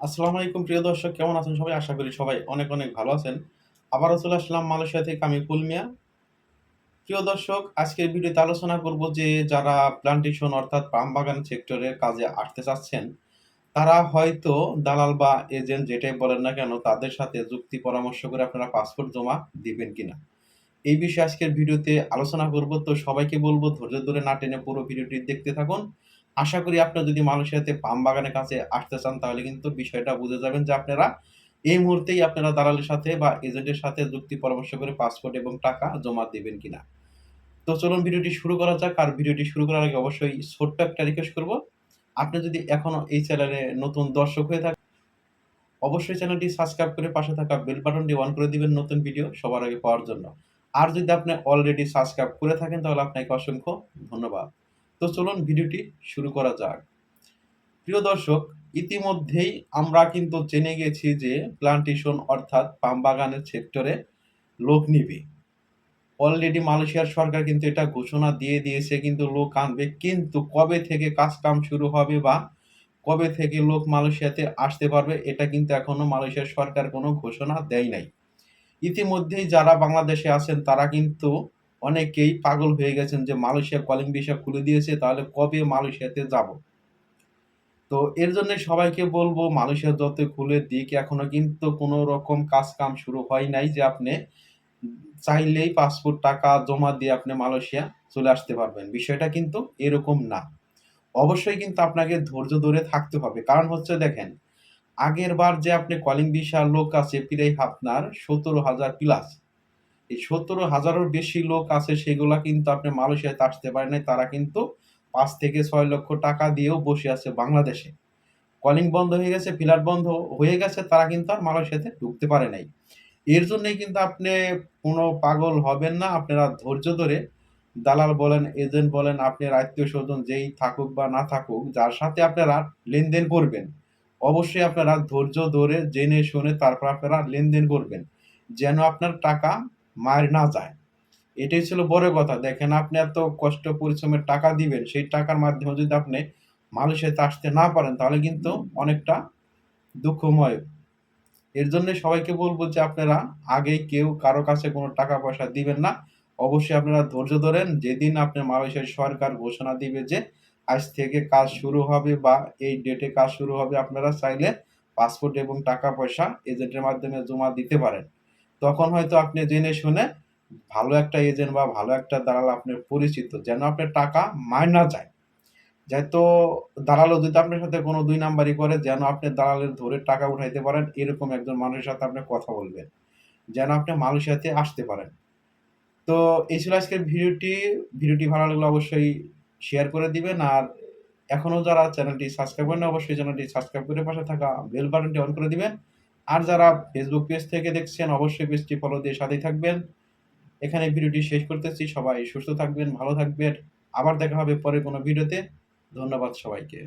আসসালামু আলাইকুম, প্রিয় দর্শক, কেমন আছেন সবাই? আশা করি সবাই অনেক অনেক ভালো আছেন। আবারও চলে আসলাম মালয়েশিয়া থেকে আমি ফুলমিয়া প্রিয় দর্শক, আজকের ভিডিওতে আলোচনা করব যে যারা প্লান্টেশন অর্থাৎ পাম বাগান সেক্টরে কাজে আসতে চাচ্ছেন, তারা হয়তো দালাল বা এজেন্ট যেটাই বলেন না কেন, তাদের সাথে যুক্তি পরামর্শ করে আপনারা পাসপোর্ট জমা দিবেন কিনা। এই বিষয়ে আজকের ভিডিওতে আলোচনা করব। তো সবাইকে বলব, ধৈর্য ধরে না টেনে পুরো ভিডিওটি দেখতে থাকুন। আশা করি আপনারা যদি মানুষের মালয়েশিয়াতে পাম বাগানের কাছে আসতে চান, তাহলে কিন্তু বিষয়টা বুঝে যাবেন যে আপনারা এই মুহূর্তেই আপনারা দালালের সাথে বা এজেন্টের সাথে যুক্তি পরামর্শ করে পাসপোর্ট এবং টাকা জমা দিবেন কিনা। তো চলুন ভিডিওটি শুরু করা যাক, আর ভিডিওটি শুরু করার আগে অবশ্যই ছোট্ট একটা রিকোয়েস্ট করব। আপনি যদি এখনও এই চ্যানেলে নতুন দর্শক হয়ে থাকেন, অবশ্যই চ্যানেলটি সাবস্ক্রাইব করে পাশে থাকা বেল বাটনটি অন করে দিবেন নতুন ভিডিও সবার আগে পাওয়ার জন্য। আর যদি আপনি অলরেডি সাবস্ক্রাইব করে থাকেন, তাহলে আপনাকে অসংখ্য ধন্যবাদ। তো চলুন ভিডিওটি শুরু করা যাক। প্রিয় দর্শক, ইতিমধ্যেই আমরা কিন্তু জেনে গেছি যে প্লান্টেশন অর্থাৎ পাম বাগানের সেক্টরে লোক নিবে। অলরেডি মালয়েশিয়ার সরকার কিন্তু এটা ঘোষণা দিয়ে দিয়েছে, কিন্তু লোক আনবে কিন্তু কবে থেকে কাজ কাম শুরু হবে বা কবে থেকে লোক মালয়েশিয়াতে আসতে পারবে, এটা কিন্তু এখনও মালয়েশিয়ার সরকার কোনো ঘোষণা দেয় নাই। ইতিমধ্যেই যারা বাংলাদেশে আছেন, তারা কিন্তু অনেকেই পাগল হয়ে গেছেন যে মালয়েশিয়া কলিং ভিসা খুলে দিয়েছে, তাহলে কবে মালয়েশিয়াতে যাব? তো এর জন্য সবাইকে বলব, মালয়েশিয়া যত খুলে দিক, এখনও কিন্তু কোনো রকম কাজ কাম শুরু হয় নাই যে আপনি চাইলেই পাসপোর্ট টাকা জমা দিয়ে আপনি মালয়েশিয়া চলে আসতে পারবেন। বিষয়টা কিন্তু এরকম না। অবশ্যই কিন্তু আপনাকে ধৈর্য ধরে থাকতে হবে। কারণ হচ্ছে দেখেন, আগের বার যে আপনি কলিং ভিসা লোক আছে, প্রায় আপনার সতেরো হাজার প্লাস এই সতেরো হাজারের বেশি লোক আছে, সেগুলা কিন্তু আপনি মালয়েশিয়াতে আসতে পারে নাই, তারা কিন্তু পাঁচ থেকে ছয় লক্ষ টাকা দিয়েও বসে আছে বাংলাদেশে। কলিং বন্ধ হয়ে গেছে ফিলার বন্ধ হয়ে গেছে, তারা কিন্তু আর মালয়েশিয়াতে ঢুকতে পারে নাই। এর জন্যই কিন্তু আপনি কোনো পাগল হবেন না, আপনারা ধৈর্য ধরে দালাল বলেন, এজেন্ট বলেন, আপনার আত্মীয় স্বজন যেই থাকুক বা না থাকুক, যার সাথে আপনারা লেনদেন করবেন, অবশ্যই আপনারা ধৈর্য ধরে জেনে শুনে তারপর আপনারা লেনদেন করবেন। যেন আপনার টাকা মার না যায়। এটাই ছিল বড় কথা। দেখেন আপনি এত কষ্ট, পরিশ্রমের টাকা দিবেন, সেই টাকার মাধ্যমে যদি আপনি মালয়েশিয়াতে আসতে না পারেন, তাহলে কিন্তু অনেকটা দুঃখময়। এর জন্য সবাইকে বলব যে আপনারা আগে কেউ কারও কাছে কোনো টাকা পয়সা দিবেন না। অবশ্যই আপনারা ধৈর্য ধরেন, যেদিন আপনার মালয়েশিয়ার সরকার ঘোষণা দিবে যে আজ থেকে কাজ শুরু হবে বা এই ডেটে কাজ শুরু হবে, আপনারা চাইলে পাসপোর্ট এবং টাকা পয়সা এজেন্টের মাধ্যমে জমা দিতে পারেন। তখন হয়তো আপনি জেনে শুনে ভালো একটা এজেন্ট বা ভালো একটা দালাল আপনার পরিচিত, যেন আপনার টাকা মার না যায়। যেহেতু দালালও যদি আপনার সাথে কোনো দুই নাম্বারই করে, যেন আপনি দালালের ধরে টাকা উঠাইতে পারেন, এরকম একজন মানুষের সাথে আপনি কথা বলবেন। যেন আপনি মালয়েশিয়াতে আসতে পারেন। তো এই ছিল আজকের ভিডিওটি। ভিডিওটি ভালো লাগলে অবশ্যই শেয়ার করে দিবেন। আর এখনও যারা চ্যানেলটি সাবস্ক্রাইব করেন অবশ্যই চ্যানেলটি সাবস্ক্রাইব করে পাশে থাকা বেল বাটনটি অন করে দিবেন। আর যারা ফেসবুক পেজ থেকে দেখছেন, অবশ্যই পেজটি ফলো দিয়ে সাথেই থাকবেন। এখানে ভিডিওটি শেষ করতেছি। সবাই সুস্থ থাকবেন, ভালো থাকবেন। আবার দেখা হবে পরে কোনো ভিডিওতে। ধন্যবাদ সবাইকে।